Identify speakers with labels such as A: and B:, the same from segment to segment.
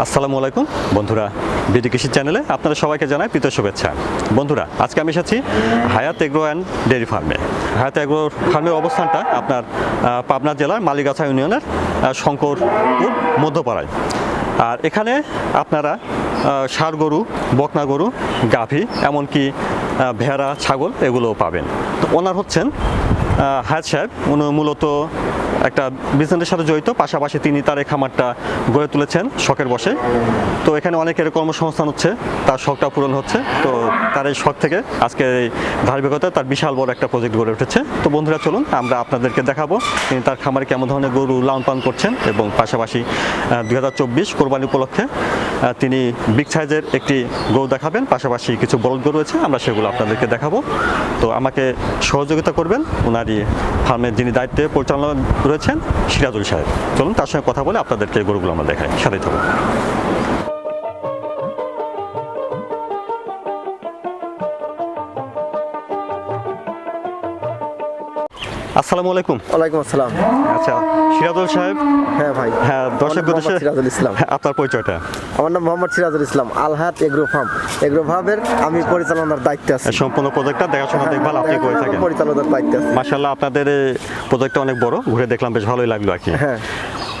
A: আসসালামু আলাইকুম। বন্ধুরা, বিডি কৃষি চ্যানেলে আপনারা সবাইকে জানাই প্রীত শুভেচ্ছা। বন্ধুরা, আজকে আমি এসেছি হায়াত এগ্রো অ্যান্ড ডেয়ারি ফার্মে। হায়াত এগ্রো ফার্মের অবস্থানটা আপনার পাবনা জেলার মালিগাছা ইউনিয়নের শঙ্করপুর, মধ্যপাড়ায়। আর এখানে আপনারা ষাঁড় গরু, বকনা গরু, গাভী, এমনকি ভেড়া, ছাগল এগুলোও পাবেন। তো ওনার হচ্ছেন হায়াত সাহেব। উনি মূলত একটা বিজনেসের সাথে জড়িত, পাশাপাশি তিনি তার এই খামারটা গড়ে তুলেছেন শখের বসে তো এখানে অনেকের কর্মসংস্থান হচ্ছে, তার শখটা পূরণ হচ্ছে। তো তার এই শখ থেকে আজকে এই ধারাবাহিকতায় তার বিশাল বড় একটা প্রজেক্ট গড়ে উঠেছে। তো বন্ধুরা, চলুন আমরা আপনাদেরকে দেখাবো তিনি তার খামারে কেমন ধরনের গরু লালন পালন করছেন এবং পাশাপাশি দুই হাজার চব্বিশ কোরবানি উপলক্ষে তিনি বিগ সাইজের একটি গরু দেখাবেন। পাশাপাশি কিছু বলদ গরু রয়েছে, আমরা সেগুলো আপনাদেরকে দেখাবো। তো আমাকে সহযোগিতা করবেন। ওনারই ফার্মের যিনি দায়িত্বে পরিচালনা রয়েছেন সিরাজুল সাহেব। চলুন তার সঙ্গে কথা বলে আপনাদেরকে গরুগুলো আমরা দেখাই। সাথে থাকুন। আসসালামু আলাইকুম।
B: ওয়ালাইকুম আসসালাম।
A: আচ্ছা সিরাজুল সাহেব।
B: হ্যাঁ ভাই।
A: হ্যাঁ দর্শক
B: আমার সিরাজুল ইসলাম।
A: হ্যাঁ, আপনার পরিচয়টা।
B: আমার নাম Mohammad Sirajul Islam Alhat agro farm. Agro ফার্মের আমি পরিচালনার দায়িত্বে আছি।
A: সম্পূর্ণ প্রজেক্টটা দেখাশোনা দেখভাল আপনি করে থাকেন।
B: পরিচালনার দায়িত্বে আছি।
A: মাশাআল্লাহ আপনাদের প্রজেক্টটা অনেক বড় ঘুরে দেখলাম বেশ ভালোই লাগল আর কি।
B: হ্যাঁ।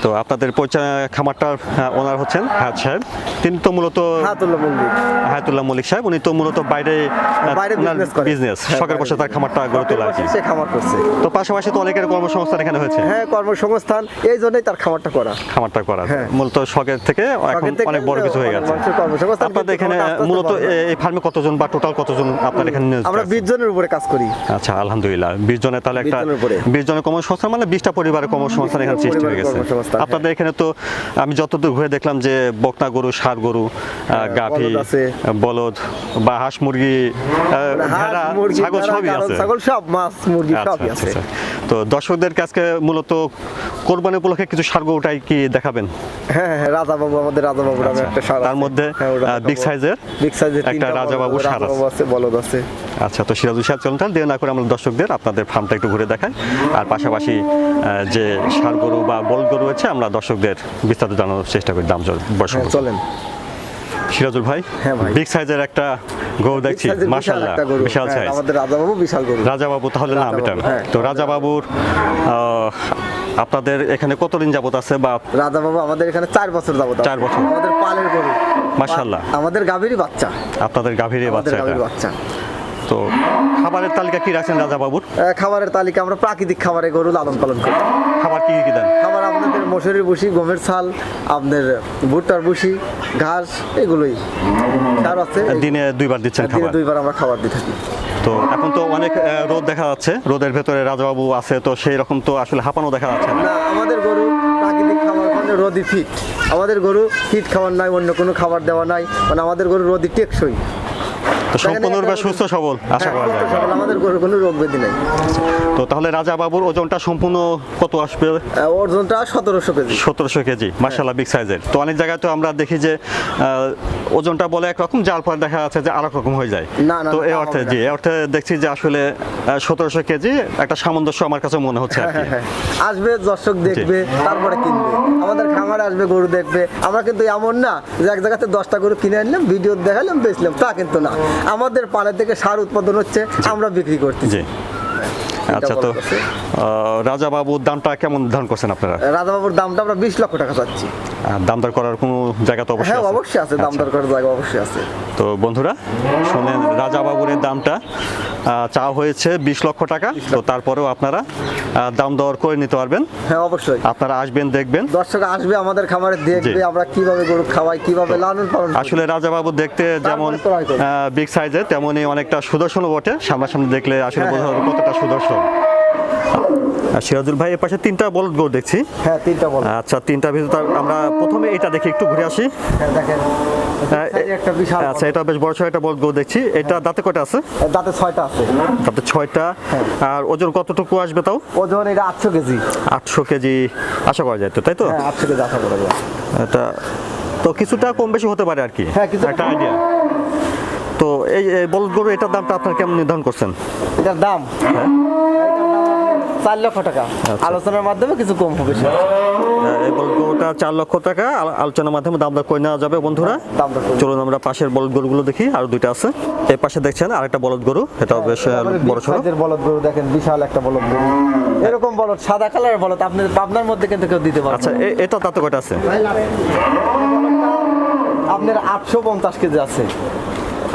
A: তো আপনাদের পরিচয় খামারটার ওনার হচ্ছেন হায়াত সাহেব। তিনি তো মূলত হায়াতুল্লাহ মল্লিক। সাহেব। উনি তো মূলত বাইরে। বিজনেস শখের বসে তার খামারটা গড়ে তোলা
B: সে খামার করছে।
A: তো পাশাপাশি তো অনেকের কর্মসংস্থান এখানে হয়েছে।
B: হ্যাঁ কর্মসংস্থান এই জন্যই তার খামারটা করা।
A: খামারটা করা।
B: হ্যাঁ।
A: মূলত শখের থেকে এখন অনেক বড় কিছু হয়ে গেছে। আপনাদের এখানে মূলত এই ফার্মে কতজন বা টোটাল কতজন আপনার এখানে
B: আমরা
A: আছে?
B: বিশ জনের উপরে কাজ করি।
A: আচ্ছা আলহামদুলিল্লাহ। বিশ জনের তাহলে একটা
B: 20 জনের উপরে।
A: বিশ জনের কর্মসংস্থান মানে বিশটা পরিবারের কর্মসংস্থান এখানে সৃষ্টি হয়ে গেছে। আপনাদের এখানে তো আমি যতদূর ঘুরে দেখলাম যে বকনা গরু ষাড় গরু আহ, গাভী
B: বলদ
A: বা হাঁস মুরগি ভেড়া ছাগল সবই আছে।
B: ছাগল সব মাছ মুরগি
A: আচ্ছা,
B: সবই
A: আচ্ছা,
B: আছে।
A: আচ্ছা। তো দর্শকদের কাছে মূলত কোরবানি উপলক্ষে কিছু ষাড় গরুটাই কি দেখাবেন
B: হ্যাঁ হ্যাঁ রাজা বাবু আমাদের রাজা বাবুর আমি
A: আচ্ছা,
B: একটা সার
A: তার মধ্যে বিগ সাইজের
B: বিগ সাইজের
A: একটা রাজাবাবু ষাঁড় আছে।
B: আছে বলদ আছে
A: আচ্ছা তো সিরাজুল সাহেব চলুন তাহলে দেরি না করে আমরা দর্শকদের আপনাদের ফার্মটা একটু ঘুরে দেখাই আর পাশাপাশি যে ষাড় গরু বা বলদ গরু রয়েছে আমরা দর্শকদের বিস্তারিত জানানোর চেষ্টা করি দাম বয়স
B: হ্যাঁ চলেন
A: সিরাজুল ভাই
B: হ্যাঁ ভাই।
A: বিগ সাইজের একটা গরু দেখছি
B: এর বিশাল একটা গরু। হ্যাঁ,
A: সাইজ
B: আমাদের রাজাবাবু বিশাল গরু
A: রাজাবাবু তাহলে নাম এটা
B: হ্যাঁ।
A: তো রাজাবাবুর আপনাদের এখানে কতদিন যাবত আছে বা
B: রাজা বাবা আমাদের এখানে চার বছর যাবত।
A: চার বছর।
B: আমাদের পালের গরু।
A: মাশাল্লাহ
B: আমাদের গাভীরই বাচ্চা।
A: আপনাদের
B: গাভীরই
A: বাচ্চা
B: বাচ্চা।
A: তো খাবারের তালিকা কি রাখছেন রাজাবাবুর?
B: খাবারের তালিকা আমরা প্রাকৃতিক খাবারে গরু লালন পালন করি।
A: খাবার কি কি দেন?
B: খাবার আপনাদের মশুরির বুসি গমের ছাল আপনাদের ভুট্টার বুসি ঘাস এগুলোই। সার আছে
A: দিনে দুইবার দিচ্ছেন
B: দিনে
A: খাবার?
B: দুইবার আমরা খাবার দিয়ে থাকি।
A: তো এখন তো অনেক রোদ দেখা যাচ্ছে রোদের ভেতরে রাজাবাবু আছে তো সেই রকম তো আসলে হাঁপানো দেখা যাচ্ছে না।
B: না আমাদের গরু প্রাকৃতিক খাবার মানে রোদি ফিট আমাদের গরু ফিট খাবার নাই অন্য কোনো খাবার দেওয়া নাই মানে আমাদের গরু রোদি টেকসই।
A: তো সম্পূর্ণরূপে সুস্থ সবল আশা
B: হ্যাঁ,
A: করা যায়।
B: আমাদের কোনো রোগ ব্যাধি নাই।
A: তো তাহলে রাজাবাবুর ওজনটা সম্পূর্ণ কত আসবে?
B: ওজনটা সতেরোশো কেজি।
A: সতেরোশো কেজি মার্শাল্লাহ বিগ সাইজের তো অনেক জায়গায় তো আমরা দেখি যে ওজনটা বলে একরকম যার পর দেখা যাচ্ছে যে আরেক রকম হয়ে যায়।
B: না,
A: তো এই অর্থে জি এই অর্থে দেখছি যে আসলে সতেরোশো কেজি একটা সামঞ্জস্য আমার কাছে মনে হচ্ছে
B: হ্যাঁ, হ্যাঁ। আসবে দর্শক দেখবে তারপরে কিনবে। আমাদের খামারে আসবে গরু দেখবে। আমরা কিন্তু এমন না যে এক জায়গাতে দশটা গরু কিনে আনলাম ভিডিও দেখালাম বেচলাম। তা কিন্তু না। আমাদের পাড়ে থেকে সার উৎপাদন হচ্ছে আমরা বিক্রি করতেছি।
A: আচ্ছা তো
B: বলা
A: বাবুর দামটা কেমন নির্ধারণ করছেন আপনারা?
B: রাজাবাবুর দামটা আমরা বিশ লক্ষ টাকা চাচ্ছি।
A: আর দাম দর করার কোনো জায়গা তো অবশ্যই
B: হ্যাঁ অবশ্যই আছে দাম
A: আচ্ছা।
B: দরকার জায়গা অবশ্যই আছে।
A: তো বন্ধুরা শোনেন রাজা বাবুরের দামটা চা হয়েছে বিশ লক্ষ টাকা। তো তারপরেও আপনারা দাম দর করে নিতে পারবেন।
B: হ্যাঁ অবশ্যই।
A: আপনারা আসবেন দেখবেন।
B: দর্শক আসবে আমাদের খামারে দেখবে আমরা কীভাবে গরু খাওয়াই কীভাবে লালন পালন।
A: আসলে রাজাবাবু দেখতে যেমন বিগ সাইজের তেমনই অনেকটা সুদর্শনও বটে। সামনাসামনি দেখলে আসলে
B: হ্যাঁ,
A: বোঝা যাবে কতটা সুদর্শন। সিরাজুল ভাই এর পাশে তিনটা বলদ গরু দেখছি।
B: হ্যাঁ তিনটা বল।
A: আচ্ছা তিনটা ভিতর আমরা প্রথমে এটা দেখি একটু ঘুরে আসি।
B: হ্যাঁ, দেখেন।
A: হ্যাঁ, আচ্ছা এটা বেশ বড় সড়ো একটা বলদ গরু দেখছি। এটা দাঁতে কয়টা আছে?
B: দাঁতে ছয়টা আছে।
A: তাতে ছয়টা।
B: হ্যাঁ।
A: আর ওজন কতটুকু আসবে তাও?
B: ওজন এটা আটশো কেজি।
A: আটশো কেজি আশা করা যায় তো তাই তো?
B: হ্যাঁ আটশো কেজি আশা করা যায়।
A: এটা তো কিছুটা কম বেশি হতে পারে আর কি।
B: হ্যাঁ, কিছুটা
A: একটা আইডিয়া তো এই এই বলদ গরু এটার দামটা আপনার কেমন নির্ধারণ করছেন?
B: এটার দাম?
A: হ্যাঁ।
B: চার লক্ষ টাকা।
A: আচ্ছা।
B: আলোচনার মাধ্যমে কিছু কম হবে
A: এই বলদ গরুটা চার লক্ষ টাকা আলোচনার মাধ্যমে দাম দর করে নেওয়া যাবে বন্ধুরা।
B: করে
A: চলুন আমরা পাশের বলদ গরুগুলো দেখি আর দুইটা আছে। এই পাশে দেখছেন আরেকটা বলদ গরু এটা বেশ বড় সড়ো।
B: বলদ গরু দেখেন বিশাল একটা বলদ গরু। এরকম বলদ সাদা কালারের বলদ আপনি পাবনার মধ্যে কিন্তু কেউ দিতে পারবেন
A: আচ্ছা এটা তাতে কয়টা আছে?
B: আপনার আটশো পঞ্চাশ কেজি আছে।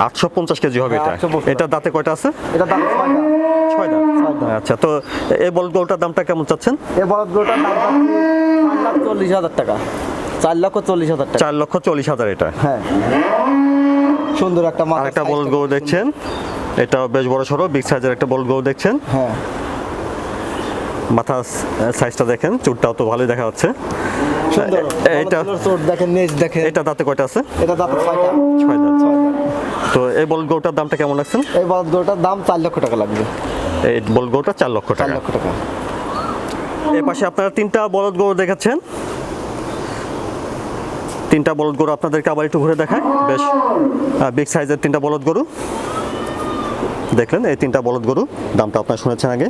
A: আটশো পঞ্চাশ কেজি হবে এটা।
B: হ্যাঁ, 850
A: এটা দাঁতে কয়টা আছে?
B: এটা
A: দাঁত। আচ্ছা তো এই বলদ গরুটার দামটা কেমন চাচ্ছেন?
B: এই বলদ গরুটার দাম চার লাখ চল্লিশ হাজার টাকা। চার লক্ষ চল্লিশ হাজার টাকা।
A: চার লক্ষ চল্লিশ হাজার এটা।
B: হ্যাঁ। সুন্দর একটা মাথা
A: আরেকটা
B: size
A: বলদ গরু দেখছেন। এটা বেশ বড় সড়ো বিগ সাইজের একটা বলদ গরু দেখছেন।
B: হ্যাঁ।
A: মাথা সাইজটা দেখেন চুটটাও তো ভালোই দেখা যাচ্ছে। এটা
B: চোট দেখেন নেজ দেখেন।
A: এটা দাঁতে কয়টা আছে?
B: এটা ছয়টা।
A: ছয় দাঁত তো এই বলদ গরুটার দামটা কেমন লাগছেন
B: এই বলদ গরুটার দাম চার লক্ষ টাকা লাগবে।
A: এই বলদ গরুটা চার লক্ষ টাকা।
B: লক্ষ টাকা।
A: এর পাশে আপনারা তিনটা বলদ গরু দেখাচ্ছেন তিনটা বলদ গরু আপনাদেরকে আবার একটু ঘুরে দেখায় বেশ বিগ সাইজের তিনটা বলদ গরু। দেখলেন এই তিনটা বলদ গরু দামটা আপনারা শুনেছেন আগে।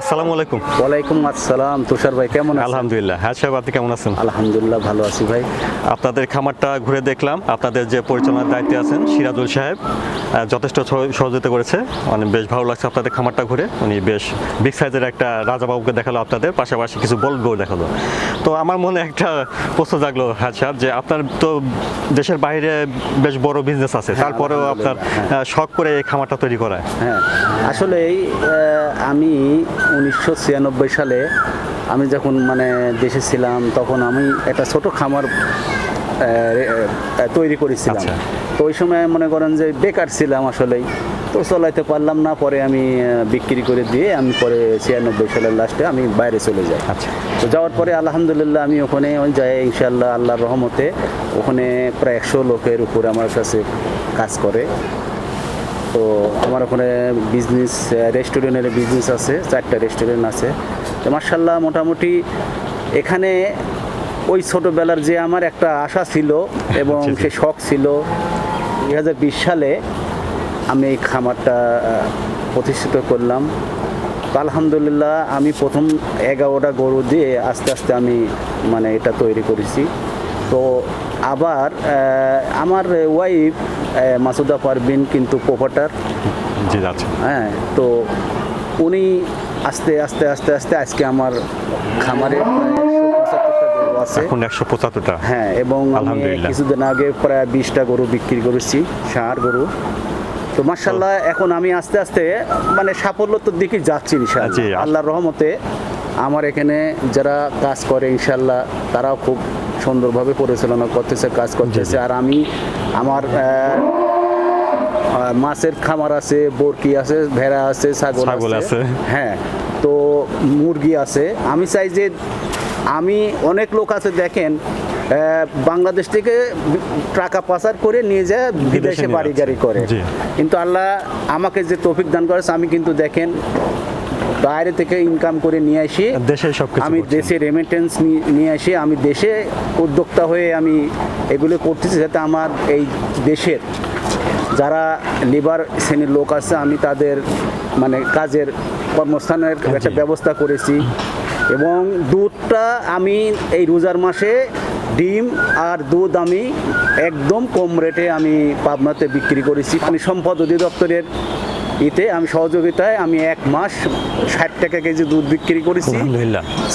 A: আসসালামু আলাইকুম।
C: ওয়ালাইকুম আসসালাম। তুষার ভাই কেমন আছেন?
A: আলহামদুলিল্লাহ। হ্যাঁ সাহেব আপনি কেমন আছেন?
C: আলহামদুলিল্লাহ ভালো আছি ভাই।
A: আপনাদের খামারটা ঘুরে দেখলাম। আপনাদের যে পরিচালনার দায়িত্বে আছেন সিরাজুল সাহেব যথেষ্ট সহ- সহযোগিতা করেছে। মানে বেশ ভালো লাগছে আপনাদের খামারটা ঘুরে। উনি বেশ বিগ সাইজের একটা রাজাবাবুকে দেখাল আপনাদের পাশাপাশি কিছু গরু দেখাল। তো আমার মনে একটা প্রশ্ন জাগলো হ্যাঁ সাহেব যে আপনার তো দেশের বাইরে বেশ বড় বিজনেস আছে। তারপরেও আপনার শখ করে এই খামারটা তৈরি করা
C: হ্যাঁ আসলে আমি উনিশশো ছিয়ানব্বই সালে আমি যখন মানে দেশে ছিলাম তখন আমি একটা ছোট খামার তৈরি করেছিলাম।
A: আচ্ছা।
C: তো ওই সময় মনে করেন যে বেকার ছিলাম আসলেই। তো চলাইতে পারলাম না পরে আমি বিক্রি করে দিয়ে আমি পরে ছিয়ানব্বই সালের লাস্টে আমি বাইরে চলে যাই।
A: আচ্ছা।
C: তো যাওয়ার পরে আলহামদুলিল্লাহ আমি ওখানে ওই যাই ইনশাল্লাহ আল্লাহর রহমতে ওখানে প্রায় একশো লোকের উপরে আমার কাছে কাজ করে। তো আমার ওখানে বিজনেস রেস্টুরেন্টের বিজনেস আছে চারটা রেস্টুরেন্ট আছে। তো মার্শাল্লাহ মোটামুটি এখানে ওই ছোটোবেলার যে আমার একটা আশা ছিল এবং
A: জি, জি।
C: সে শখ ছিল দুই হাজার বিশ সালে আমি এই খামারটা প্রতিষ্ঠিত করলাম। আলহামদুলিল্লাহ আমি প্রথম এগারোটা গরু দিয়ে আস্তে আস্তে আমি মানে এটা তৈরি করেছি। তো আবার আমার ওয়াইফ মাসুদা পারবিন কিন্তু প্রোপাটার
A: জি আচ্ছা।
C: হ্যাঁ তো উনি আস্তে আস্তে আস্তে আস্তে আজকে আমার খামারে প্রায় 175টা গরু আছে।
A: এখন একশো পঁচাত্তরটা।
C: হ্যাঁ এবং কিছুদিন আগে প্রায় বিশটা গরু বিক্রি করেছি ষাঁড় গরু। তো মার্শাল্লাহ এখন আমি আস্তে আস্তে মানে সাফল্যতার দিকে যাচ্ছি ইনশাআল্লাহ। আল্লাহর রহমতে আমার এখানে যারা কাজ করে ইনশাল্লাহ তারাও খুব সুন্দরভাবে পরিচালনা করতেছে কাজ করতেছে। আর আমি আমার মাছের খামার আছে বরকি আছে ভেড়া আছে ছাগল
A: ছাগল আছে।
C: হ্যাঁ তো মুরগি আছে। আমি চাই যে আমি অনেক লোক আছে দেখেন বাংলাদেশ থেকে টাকা পাচার করে নিয়ে যায় বিদেশে বাড়ি গাড়ি করে। কিন্তু আল্লাহ আমাকে যে তৌফিক দান করেছে আমি কিন্তু দেখেন বাইরে থেকে ইনকাম করে নিয়ে আসি।
A: দেশেই সবকিছু
C: আমি দেশে রেমিটেন্স নিয়ে আসি। আমি দেশে উদ্যোক্তা হয়ে আমি এগুলো করতেছি যাতে আমার এই দেশের যারা লিবার শ্রেণির লোক আছে আমি তাদের মানে কাজের কর্মস্থানের একটা ব্যবস্থা করেছি। এবং দুধটা আমি এই রোজার মাসে ডিম আর দুধ আমি একদম কম রেটে আমি পাবনাতে বিক্রি করেছি। আমি সম্পদ অধিদপ্তরের ইতে আমি সহযোগিতায় আমি এক মাস ষাট টাকা কেজি দুধ বিক্রি করেছি।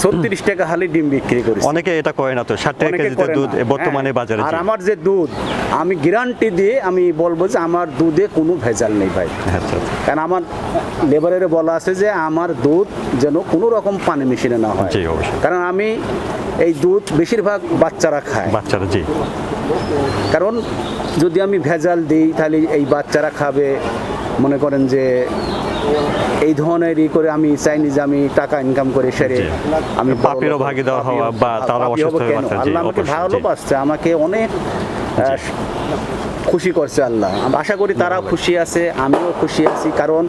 C: ছত্রিশ টাকা হালি ডিম বিক্রি করেছি।
A: অনেকে এটা করে না তো ষাট টাকা কেজিতে দুধ বর্তমানে
C: হ্যাঁ।
A: বাজারে
C: আর আমার যে দুধ আমি গ্যারান্টি দিয়ে আমি বলব যে আমার দুধে কোনো ভেজাল নেই ভাই।
A: আচ্ছা
C: কারণ আমার লেবারের বলা আছে যে আমার দুধ যেন কোনো রকম পানি মেশিনে না হয়। কারণ আমি এই দুধ বেশিরভাগ বাচ্চারা খায়।
A: বাচ্চারা জি।
C: কারণ যদি আমি ভেজাল দিই তাহলে এই বাচ্চারা খাবে। মনে করেন যে এই ধরনের ই করে আমি চাইনি যে আমি টাকা ইনকাম করে সেরে। আমি
A: পাপেরও ভাগিদার হওয়া বা তারা অসুস্থ হয়ে?
C: আল্লাহ আমাকে। ভালোবাসছে আমাকে অনেক খুশি করছে আল্লাহ। আমি আশা করি তারাও খুশি আছে আমিও খুশি আছি কারণ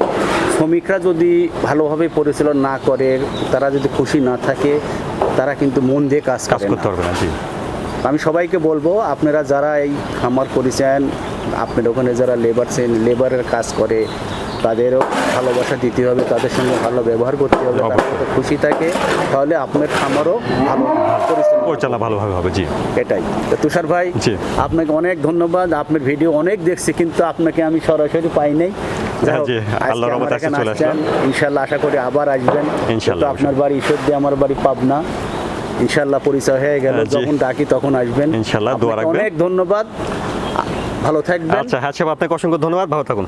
C: শ্রমিকরা যদি ভালোভাবে পরিচালনা না করে তারা যদি খুশি না থাকে তারা কিন্তু মন দিয়ে কাজ
A: কাজ
C: করে
A: করতে পারবে না
C: আমি সবাইকে বলব আপনারা যারা এই খামার করেছেন আপনার ওখানে যারা লেবার লেবারের কাজ করে তাদেরও ভালোবাসা দিতে হবে তাদের সঙ্গে ভালো ব্যবহার করতে হবে তারা খুশি থাকে তাহলে আপনার খামারও ভালো পরিচালনা
A: ভালোভাবে হবে জি।
C: এটাই। তো তুষার ভাই আপনাকে অনেক ধন্যবাদ আপনার ভিডিও অনেক দেখছি কিন্তু আপনাকে আমি সরাসরি পাই নাই। আসছেন। ইনশাল্লাহ আশা করি আবার আসবেন।
A: ইনশাল্লাহ,
C: আপনার বাড়ি ঈশ্বরদী আমার বাড়ি পাবনা। ইনশাল্লাহ পরিচয় হয়ে গেল
A: হ্যাঁ,
C: যখন ডাকি তখন আসবেন।
A: ইনশাল্লাহ, দোয়া।
C: অনেক ধন্যবাদ। ভালো থাকবেন।
A: আচ্ছা হ্যাঁ আপনাকে অসংখ্য ধন্যবাদ। ভালো থাকুন।